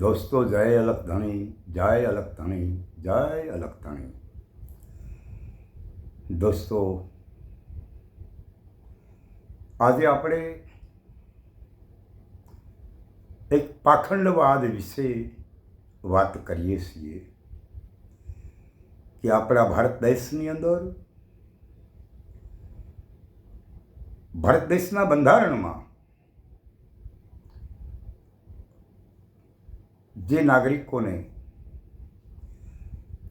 દોસ્તો જય અલગ ધણી, જય અલગ ધણી, જય અલગ ધણી. દોસ્તો, આજે આપણે એક પાખંડવાદ વિશે વાત કરીએ છીએ કે આપણા ભારત દેશની અંદર, ભારત દેશના બંધારણમાં જે નાગરિકોને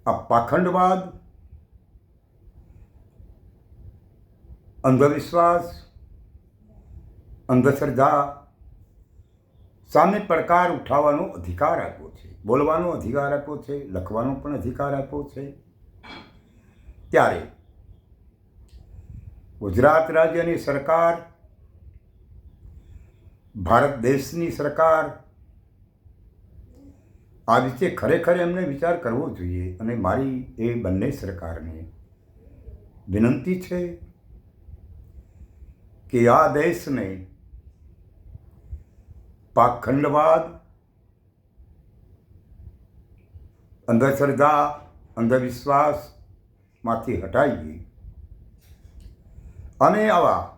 આ પાખંડવાદ, અંધવિશ્વાસ, અંધશ્રદ્ધા સામે પડકાર ઉઠાવવાનો અધિકાર આપ્યો છે, બોલવાનો અધિકાર આપ્યો છે, લખવાનો પણ અધિકાર આપ્યો છે. ત્યારે ગુજરાત રાજ્યની સરકાર, ભારત દેશની સરકાર આ વિશે ખરેખર એમને વિચાર કરવો જોઈએ અને મારી એ બંને સરકારને વિનંતી છે કે આ દેશને પાખંડવાદ, અંધશ્રદ્ધા, અંધવિશ્વાસમાંથી હટાવીએ અને આવા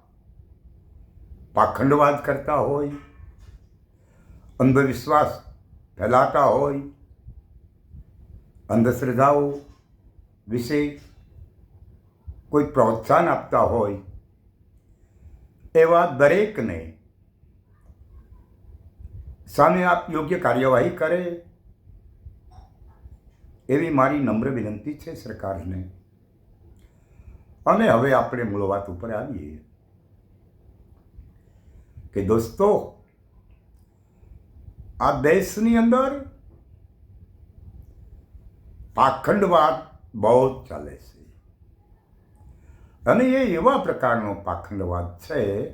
પાખંડવાદ કરતા હોય, અંધવિશ્વાસ ફેલાતા હોય, અંધશ્રદ્ધાઓ વિશે કોઈ પ્રોત્સાહન આપતા હોય, એવા દરેકને સામે આપ યોગ્ય કાર્યવાહી કરે, એવી મારી નમ્ર વિનંતી છે સરકારને. અને હવે આપણે મૂળ વાત ઉપર આવીએ કે દોસ્તો આ દેશની અંદર પાખંડવાદ બહુ ચાલે છે. અને એ એવા પ્રકારનો પાખંડવાદ છે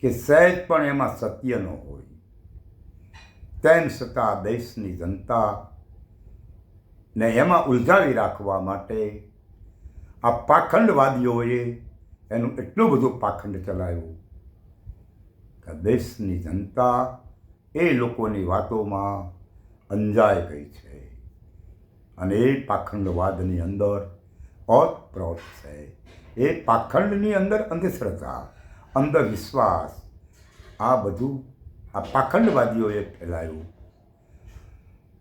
કે સહેજ પણ એમાં સત્ય ન હોય. તેમ છતાં દેશની જનતા ને એમાં ઉલઝાવી રાખવા માટે આ પાખંડવાદીઓએ એનું એટલું બધું પાખંડ ચલાવ્યું કે દેશની જનતા એ લોકોની વાતોમાં અંજાઈ ગઈ છે. અને એ પાખંડવાદની અંદર ઓતપ્રોત છે. એ પાખંડની અંદર અંધશ્રદ્ધા, અંધવિશ્વાસ, આ બધું આ પાખંડવાદીઓએ ફેલાયું.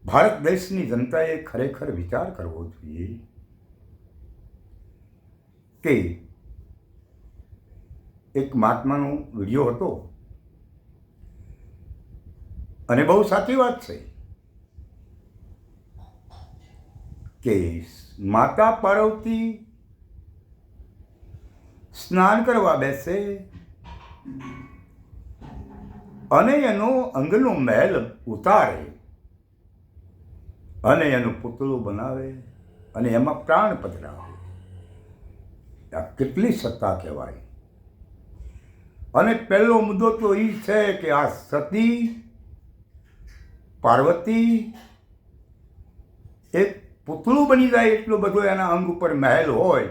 ભારત દેશની જનતાએ ખરેખર વિચાર કરવો જોઈએ કે એક મહાત્માનો વીડિયો હતો. અને બહુ સાચી વાત છે. કે માતા પાર્વતી સ્નાન કરવા બેસે અને એનો અંગનો મહેલ ઉતારે અને એનું પુતળું બનાવે અને એમાં પ્રાણ પધરાવે. આ કેટલી સત્તા કહેવાય. અને પહેલો મુદ્દો તો એ છે કે આ સતી પાર્વતી એક પૂતળું બની જાય એટલો બધો એના અંગ ઉપર મહેલ હોય,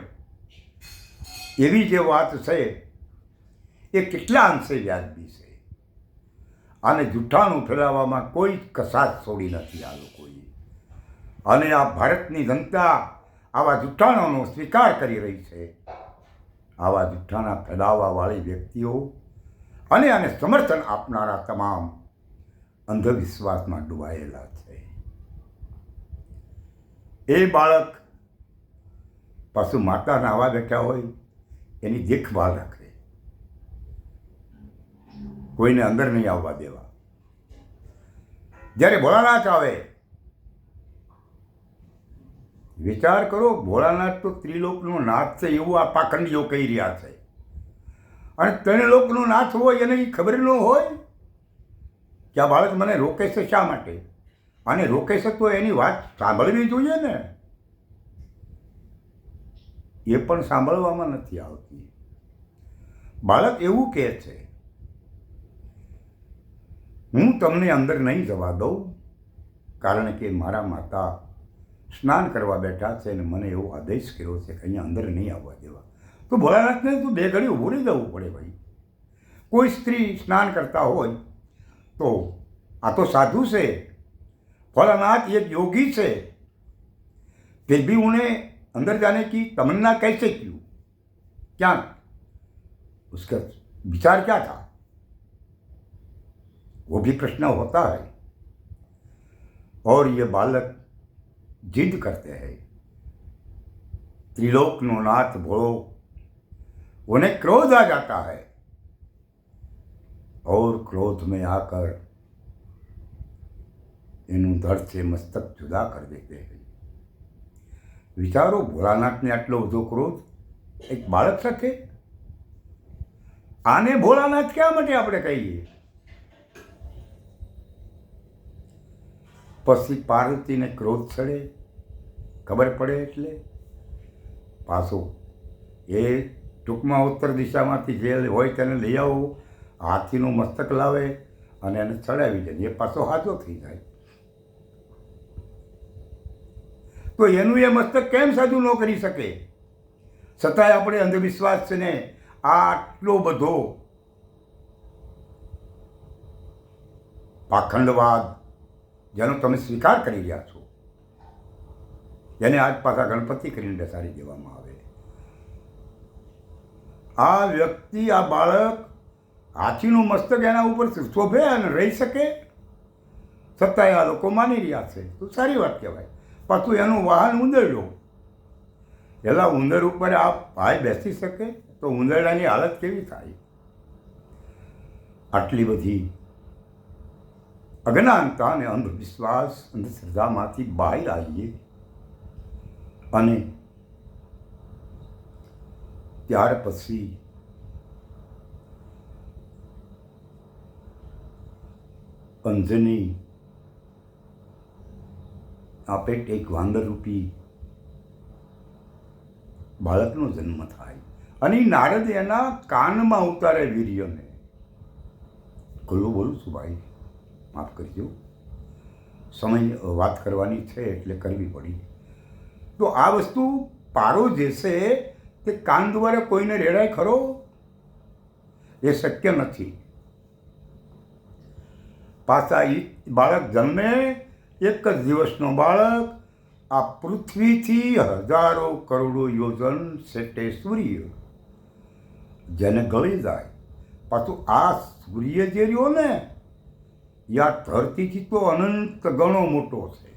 એવી જે વાત છે, એ કેટલા અંશે વ્યાજબી છે. આને જૂઠાણું ફેલાવવામાં કોઈ કસાત છોડી નથી આ લોકોએ. અને આ ભારતની જનતા આવા જૂઠાણાનો સ્વીકાર કરી રહી છે. આવા જૂઠાણા ફેલાવવાવાળી વ્યક્તિઓ અને આને સમર્થન આપનારા તમામ અંધવિશ્વાસમાં ડૂબાયેલા છે. એ બાળક પશુ માતા નાવા બેઠા હોય, એની દેખભાળ રાખે. કોઈને અંદર નહીં આવવા દેવા. જ્યારે ભોળાનાથ આવે, વિચાર કરો, ભોળાનાથ તો ત્રિલોકનો નાથ છે એવું આ પાખંડીઓ કહી રહ્યા છે. અને ત્રણ લોકનો નાથ હોય એને ખબર ન હોય. કે આ બાળક મને રોકે છે શા માટે? અને રોકે છે તો એની વાત સાંભળવી જોઈએ ને. એ પણ સાંભળવામાં નથી આવતી. બાળક એવું કહે છે, હું તમને અંદર નહીં જવા દઉં, કારણ કે મારા માતા સ્નાન કરવા બેઠા છે અને મને એવો આદેશ કર્યો છે કે અહીંયા અંદર નહીં આવવા દેવા. તો ભોળાનાથને તું બે ઘડી ઊભું જવું પડે ભાઈ. કોઈ સ્ત્રી સ્નાન કરતા હોય તો આ તો સાધુ છે भोलानाथ एक योगी से फिर भी उन्हें अंदर जाने की तमन्ना कैसे क्यों क्या उसका विचार क्या था वो भी प्रश्न होता है और ये बालक जिद करते हैं त्रिलोकनो नाथ भोलो उन्हें क्रोध आ जाता है और क्रोध में आकर એનું ધડ છે મસ્તક જુદા કરી દેતે હૈ વિચારો ભોળાનાથને આટલો બધો ક્રોધ એક બાળક સાથે આને ભોળાનાથ ક્યાં માટે આપણે કહીએ પછી પાર્વતીને ક્રોધ ચડે ખબર પડે એટલે પાછો એ ટૂંકમાં ઉત્તર દિશામાંથી જે હોય તેને લઈ આવો હાથીનું મસ્તક લાવે અને એને ચડાવી દે. એ પાછો હાજો થઈ જાય. તો એનું એ મસ્તક કેમ સાજુ ન કરી શકે? છતાંય આપણે અંધવિશ્વાસને આટલો બધો પાખંડવાદ, જેનો તમે સ્વીકાર કરી રહ્યા છો, એને આજ પાછા ગણપતિ કરીને બેસાડી દેવામાં આવે. આ વ્યક્તિ, આ બાળક હાથીનું મસ્તક એના ઉપર શોભે અને રહી શકે? છતાંય આ લોકો માની રહ્યા છે. તો સારી વાત કહેવાય. પાછું એનું વાહન ઉંદર લો પહેલાં ઉંદર ઉપર આ ભાઈ બેસી શકે? તો ઉંદરડાની હાલત કેવી થાય? આટલી બધી અજ્ઞાનતા અને અંધવિશ્વાસ અંધશ્રદ્ધામાંથી બહાર આવીએ. અને ત્યાર પછી અંજની આપે એક વાંદરરૂપી બાળકનો જન્મ થાય અને નારદ એના કાનમાં ઉતારે વીર્યને. ખુલ્લું બોલું છું, ભાઈ, માફ કરજો. સમય વાત કરવાની છે એટલે કરવી પડી. તો આ વસ્તુ પારો જે છે તે કાન દ્વારા કોઈને રેડાય ખરો? એ શક્ય નથી. પાછા એ બાળક જન્મે એક જ દિવસનો બાળક, આ પૃથ્વીથી હજારો કરોડો યોજન સેટે સૂર્ય. જેને ગળી જાય. પાછું આ સૂર્ય જે રહ્યો ને એ આ ધરતીથી તો અનંત ગણો મોટો છે.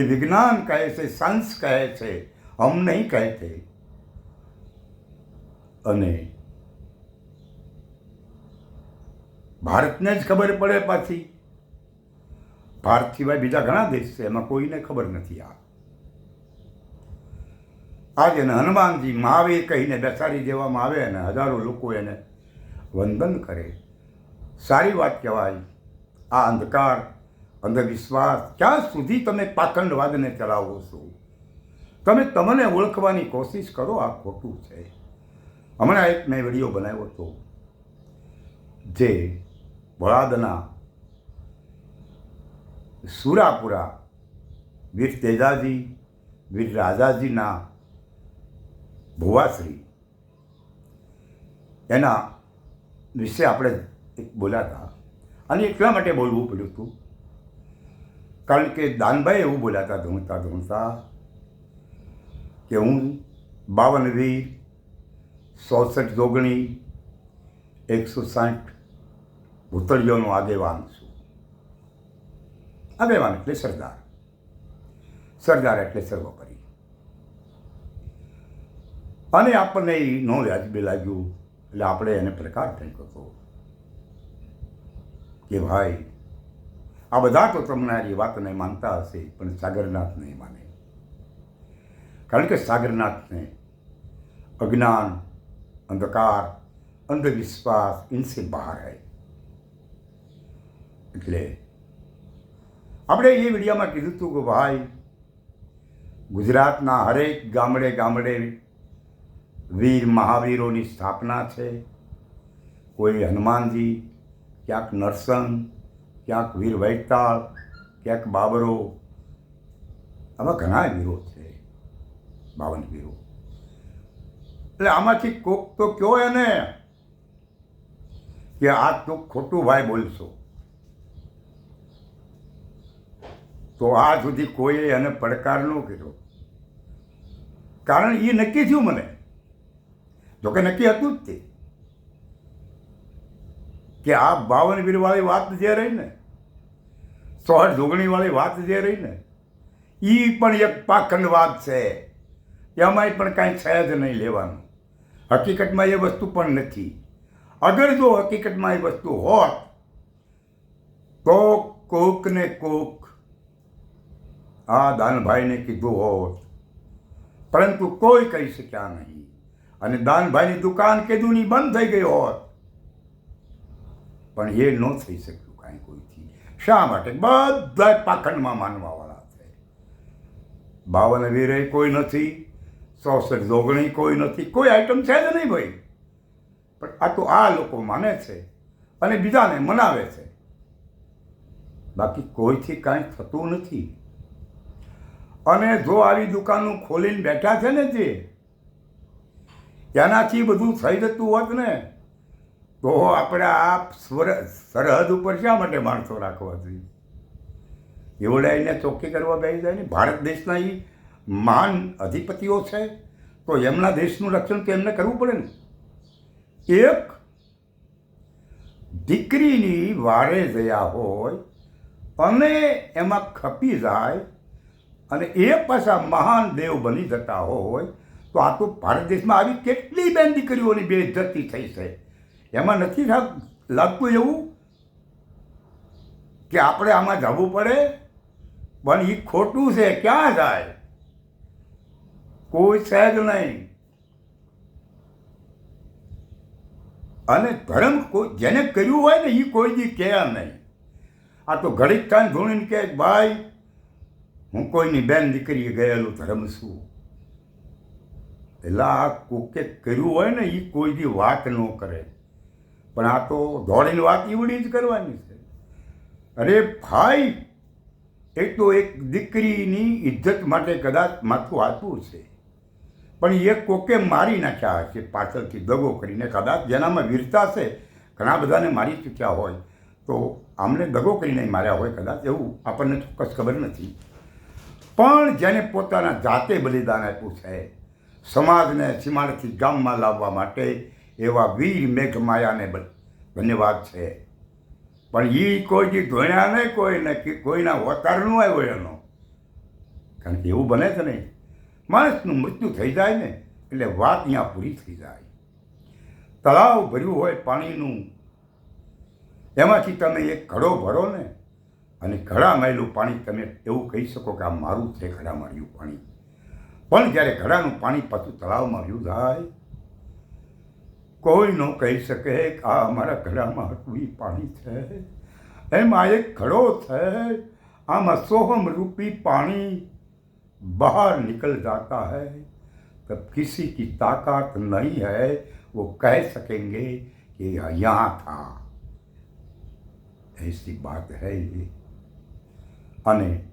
એ વિજ્ઞાન કહે છે, સાયન્સ કહે છે, હમ નહીં કહે છે. અને ભારતને જ ખબર પડે પાછી. ભારત સિવાય બીજા ઘણા દેશ છે, એમાં કોઈને ખબર નથી આ. આજે એને હનુમાનજી મહાવીર કહીને બેસાડી દેવામાં આવે અને હજારો લોકો એને વંદન કરે. સારી વાત કહેવાય. આ અંધકાર, અંધવિશ્વાસ, ક્યાં સુધી તમે પાખંડવાદને ચલાવો છો? તમે તમને ઓળખવાની કોશિશ કરો, આ ખોટું છે. હમણાં એક મેં વીડિયો બનાવ્યો હતો. જે વડાદના સુરાપુરા, વીર તેજાજી, વીર રાજાજીના ભુવાશ્રી. એના વિશે આપણે એક બોલાતા અને એટલા માટે બોલવું પડ્યું હતું. કારણ કે દાનભાઈ એવું બોલાતા ધૂણતા ધૂણતા, કે હું બાવન વીર, ચોસઠ જોગણી, એકસો સાઠ ભૂતળીઓનો આગેવાન છું. આગેવાન એટલે સરદાર. સરદાર એટલે સર્વોપરી. અને આપણને એ ન વ્યાજબી લાગ્યું, એટલે આપણે એને પ્રકાર ફેંક્યો હતો કે ભાઈ, આ બધા તો તમારી વાતને માનતા હશે, પણ સાગરનાથ નહીં માને. કારણ કે સાગરનાથને અજ્ઞાન, અંધકાર, અંધવિશ્વાસ ઇનસે બહાર હૈ એટલે આપણે એ વિડીયોમાં કીધું હતું કે ભાઈ, ગુજરાતના હરેક ગામડે ગામડે વીર મહાવીરોની સ્થાપના છે. કોઈ હનુમાનજી, ક્યાંક નરસંગ, ક્યાંક વીર વૈતાળ ક્યાંક બાબરો. આવા ઘણા વીરો છે, બાવન વીરો. એટલે આમાંથી કોક તો કયો એને? કે આ તો ખોટું ભાઈ બોલશો. તો આ સુધી કોઈએ એને પડકાર ન કર્યો. કારણ એ નક્કી થયું મને. જોકે નક્કી હતું જ તે. કે આ બાવન વીરવાળી વાત જે રહી ને સોળ જોગણીવાળી વાત જે રહી ને એ પણ એક પાખંડ વાત છે. એમાંય પણ કાંઈ છે જ નહીં લેવાનું. હકીકતમાં એ વસ્તુ પણ નથી. અગર જો હકીકતમાં એ વસ્તુ હોત, તો કોક ને કોક આ દાનભાઈને કીધું હોત. પરંતુ કોઈ કહી શક્યા નહીં. અને દાનભાઈની દુકાન કેદુની બંધ થઈ ગઈ હોત. પણ એ ન થઈ શક્યું કાંઈ કોઈથી. શા માટે? બધા પાખંડમાં માનવાવાળા છે. બાવન વીરે કોઈ નથી, ચોસઠ જોગણી કોઈ નથી, કોઈ આઈટમ છે જ નહીં ભાઈ. પણ આ તો આ લોકો માને છે અને બીજાને મનાવે છે. બાકી કોઈથી કાંઈ થતું નથી. અને જો આવી દુકાનનું ખોલીને બેઠા છે ને જે, એનાથી બધું થઈ જતું હોત ને, તો આપણે આ સ્વર, સરહદ ઉપર શા માટે માણસો રાખવા જોઈએ? એવડાઈને ચોખ્ખી કરવા બેસી જાય ને? ભારત દેશના એ મહાન અધિપતિઓ છે, તો એમના દેશનું રક્ષણ તો એમને કરવું પડે ને? એક દીકરીની વારે જયા હોય, અને એમાં ખપી જાય અને એ પાછા મહાન દેવ બની જતા હોય, તો આ તો ભારત દેશમાં આવી કેટલી બેન દીકરીઓની બેઇજ્જતી થઈ છે. એમાં નથી લાગતું એવું કે આપણે આમાં જવું પડે? પણ એ ખોટું છે, ક્યાં જાય? કોઈ સહેજ નહીં. અને ધર્મ કોઈ, જેને કર્યું હોય ને એ કોઈ દી કહે નહીં. આ તો ઘડીક કાન ધોણીને કહે ભાઈ હું કોઈની બેન દીકરીએ ગયેલું ધર્મ છું. એટલે આ કોકે કર્યું હોય ને એ કોઈ દી વાત ન કરે. પણ આ તો દોડીને વાત ઈવડી જ કરવાની છે. અરે ભાઈ, એ તો એક દીકરીની ઇજ્જત માટે કદાચ માથું આપવું છે. પણ એ કોકે મારી નાખ્યા હશે, પાછળથી દગો કરીને. કદાચ જેનામાં વીરતા છે, ઘણા બધાને મારી ચૂક્યા હોય. તો આમને દગો કરીને માર્યા હોય, કદાચ એવું આપણને ચોક્કસ ખબર નથી. પણ જેને પોતાના જાતે બલિદાન આપ્યું છે, સમાજને સીમાડથી ગામમાં લાવવા માટે એવા વીર મેઘમાયાને ધન્યવાદ છે. પણ એ કોઈ જે ધોયા નહીં કોઈને કોઈના વતારનું આવ્યો એનો. કારણ કે એવું બને છે નહીં માણસનું મૃત્યુ થઈ જાય ને, એટલે વાત ત્યાં પૂરી થઈ જાય. તળાવ ભર્યું હોય પાણીનું, એમાંથી તમે એક ઘડો ભરો ને અને ઘડા માયેલું પાણી તમે એવું કહી શકો કે આ મારું છે ઘડા માર્યું પાણી પણ જ્યારે ઘડાનું પાણી પાછું તળાવમાં રહ્યું જાય કોઈ ન કહી શકે કે આ અમારા ઘડામાં હતું એ પાણી છે એમાં એક ઘડો છે આમાં સોહમ રૂપી પાણી बाहर निकल जाता है तब किसी की ताकत नहीं है वो कह सकेंगे कि यहाँ था ऐसी बात है ये અને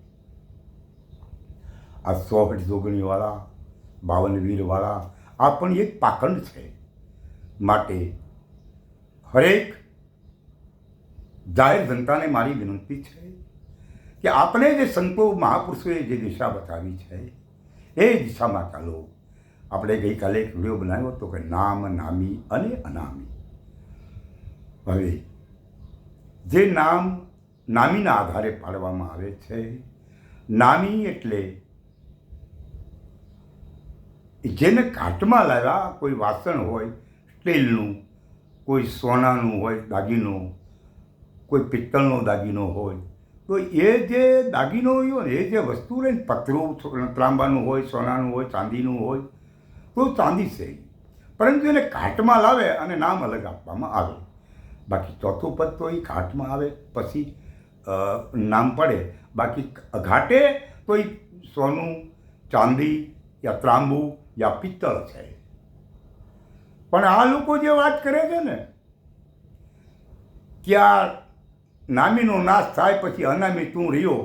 આ સોહઠ જોગણીવાળા, બાવન વીરવાળા, આ પણ એક પાખંડ છે માટે હરેક જાહેર જનતાને મારી વિનંતી છે કે આપણે જે સંતો મહાપુરુષોએ જે દિશા બતાવી છે, એ દિશામાં ચાલો. આપણે ગઈકાલે એક વીડિયો બનાવ્યો હતો કે નામ, નામી અને અનામી. હવે જે નામ નામીના આધારે પાડવામાં આવે છે. નામી એટલે જેને કાટમાં લાવ્યા, કોઈ વાસણ હોય સ્ટીલનું કોઈ સોનાનું હોય, દાગીનો, કોઈ પિત્તળનો દાગીનો હોય, તો એ જે દાગીનો હોય ને, એ જે વસ્તુ રહે ને, પતરું ત્રાંબાનું હોય, સોનાનું હોય, ચાંદીનું હોય, તો ચાંદી છે. પરંતુ એને કાટમાં લાવે અને નામ અલગ આપવામાં આવે. બાકી ચોથું પદ તો એ ઘાટમાં આવે, પછી નામ પડે. બાકી ઘાટે એ સોનું, ચાંદી યા ત્રાંબુ યા પિત્તળ છે. પણ આ લોકો જે વાત કરે છે ને કે આ નામીનો નાશ થાય પછી અનામી તું રહ્યો,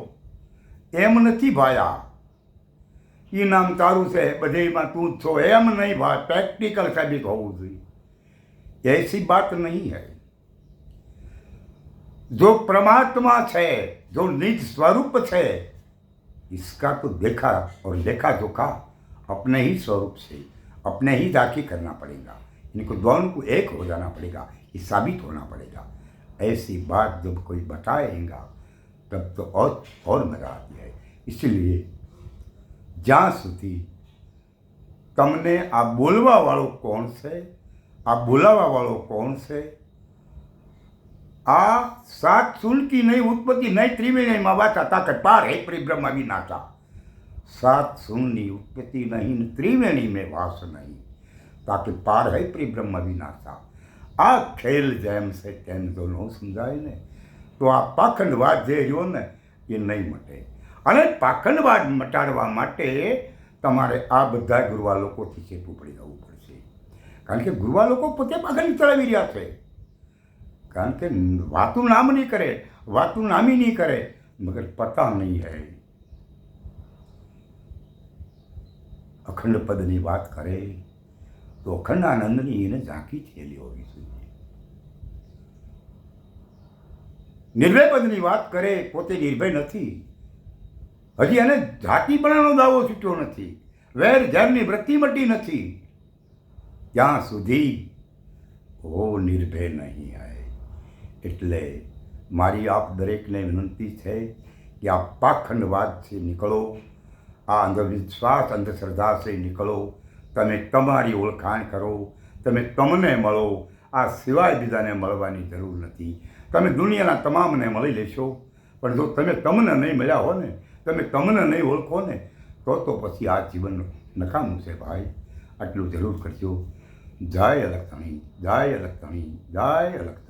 એમ નથી ભાયા. એ નામ તારું છે બધેમાં તું જ છો. એમ નહીં ભાઈ પ્રેક્ટિકલ સાબિત હોવું જોઈએ. એસી બાત નહીં હૈ. જો પરમાત્મા છે જો નિજ સ્વરૂપ છે इसका तो देखा और लेखा जोखा अपने ही स्वरूप से अपने ही दाखी करना पड़ेगा इनको दोनों को एक हो जाना पड़ेगा ये साबित होना पड़ेगा ऐसी बात जब कोई बताएगा तब तो और और मजा आती है इसलिए જ્યાં સુધી તમને આ બોલવાવાળો કોણ છે આ બોલાવાવાળો કોણ છે આ સાત સુલકી નહીં, ઉત્પત્તિ નહીં ત્રિવેણીમાં વાચા તાકે પાર હે પરિભ્રમ વિનાશા. સાત સુનની ઉત્પત્તિ નહીં, ત્રિવેણી મેં વાસ નહીં તાકે પાર હે પરિભ્રમ વિનાશા. આ ખેલ જેમ છે તેમ જો ન સમજાય ને, તો આ પાખંડવાદ જે રહ્યો ને, એ નહીં મટે. અને પાખંડવાદ મટાડવા માટે તમારે આ બધા ગુરવા લોકોથી ચેતવું પડી જવું પડશે. કારણ કે ગુરવા લોકો પોતે પાખંડ ચલાવી રહ્યા છે. કારણ કે વાતું નામ નહીં કરે, વાતું નામી નહીં કરે, મગર પતા નહીં હે. અખંડ પદની વાત કરે, તો અખંડ આનંદની એને ઝાંકી થયેલી હોવી જોઈએ. નિર્ભય પદની વાત કરે, પોતે નિર્ભય નથી. હજી એને જાતિપણાનો દાવો છૂટ્યો નથી. વેર ઝેરની વૃત્તિ મટી નથી. ત્યાં સુધી ઓ નિર્ભય નહીં આય એટલે મારી આપ દરેકને વિનંતી છે કે આ પાખંડવાદથી નીકળો, આ અંધવિશ્વાસ, અંધશ્રદ્ધાથી નીકળો, તમે તમારી ઓળખાણ કરો, તમે તમને મળો, આ સિવાય બીજાને મળવાની જરૂર નથી. તમે દુનિયાના તમામને મળી લેશો, પણ જો તમે તમને નહીં મળ્યા હો ને, તમે તમને નહીં ઓળખો ને, તો તો પછી આ જીવન નકામું છે ભાઈ. આટલું જરૂર કરજો. જય અલગતણી જય અલગતણી જય અલગતણી